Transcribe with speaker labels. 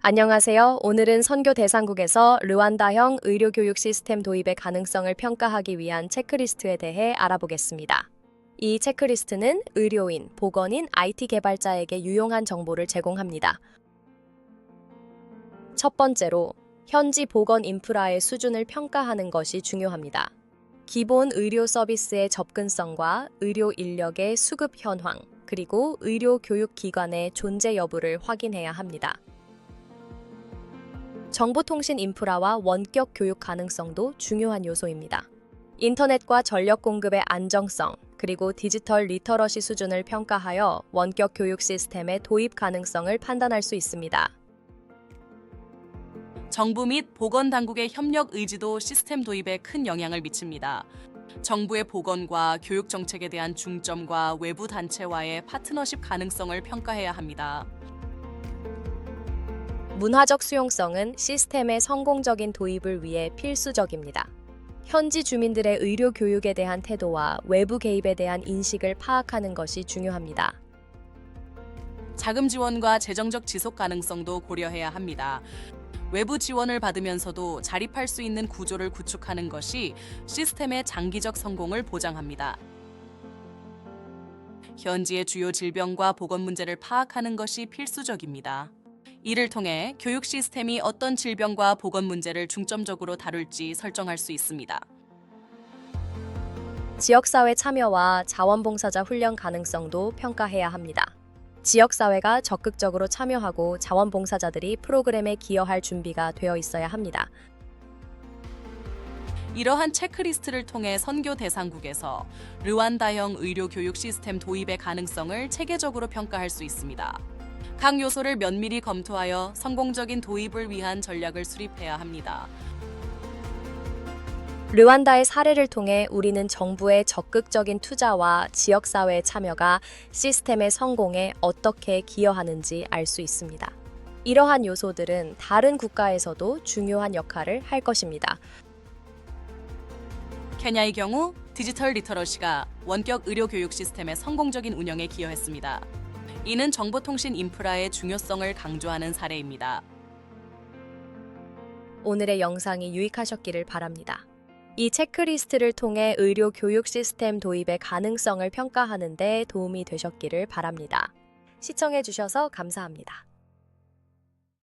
Speaker 1: 안녕하세요. 오늘은 선교 대상국에서 르완다형 의료교육 시스템 도입의 가능성을 평가하기 위한 체크리스트에 대해 알아보겠습니다. 이 체크리스트는 의료인, 보건인, IT 개발자에게 유용한 정보를 제공합니다. 첫 번째로, 현지 보건 인프라의 수준을 평가하는 것이 중요합니다. 기본 의료 서비스의 접근성과 의료 인력의 수급 현황, 그리고 의료 교육 기관의 존재 여부를 확인해야 합니다. 정보통신 인프라와 원격 교육 가능성도 중요한 요소입니다. 인터넷과 전력 공급의 안정성, 그리고 디지털 리터러시 수준을 평가하여 원격 교육 시스템의 도입 가능성을 판단할 수 있습니다.
Speaker 2: 정부 및 보건 당국의 협력 의지도 시스템 도입에 큰 영향을 미칩니다. 정부의 보건과 교육 정책에 대한 중점과 외부 단체와의 파트너십 가능성을 평가해야 합니다.
Speaker 1: 문화적 수용성은 시스템의 성공적인 도입을 위해 필수적입니다. 현지 주민들의 의료 교육에 대한 태도와 외부 개입에 대한 인식을 파악하는 것이 중요합니다.
Speaker 2: 자금 지원과 재정적 지속 가능성도 고려해야 합니다. 외부 지원을 받으면서도 자립할 수 있는 구조를 구축하는 것이 시스템의 장기적 성공을 보장합니다. 현지의 주요 질병과 보건 문제를 파악하는 것이 필수적입니다. 이를 통해 교육 시스템이 어떤 질병과 보건 문제를 중점적으로 다룰지 설정할 수 있습니다.
Speaker 1: 지역사회 참여와 자원봉사자 훈련 가능성도 평가해야 합니다. 지역사회가 적극적으로 참여하고 자원봉사자들이 프로그램에 기여할 준비가 되어 있어야 합니다.
Speaker 2: 이러한 체크리스트를 통해 선교 대상국에서 르완다형 의료 교육 시스템 도입의 가능성을 체계적으로 평가할 수 있습니다. 각 요소를 면밀히 검토하여 성공적인 도입을 위한 전략을 수립해야 합니다.
Speaker 1: 르완다의 사례를 통해 우리는 정부의 적극적인 투자와 지역사회의 참여가 시스템의 성공에 어떻게 기여하는지 알 수 있습니다. 이러한 요소들은 다른 국가에서도 중요한 역할을 할 것입니다.
Speaker 2: 케냐의 경우 디지털 리터러시가 원격 의료 교육 시스템의 성공적인 운영에 기여했습니다. 이는 정보통신 인프라의 중요성을 강조하는 사례입니다.
Speaker 1: 오늘의 영상이 유익하셨기를 바랍니다. 이 체크리스트를 통해 의료 교육 시스템 도입의 가능성을 평가하는 데 도움이 되셨기를 바랍니다. 시청해주셔서 감사합니다.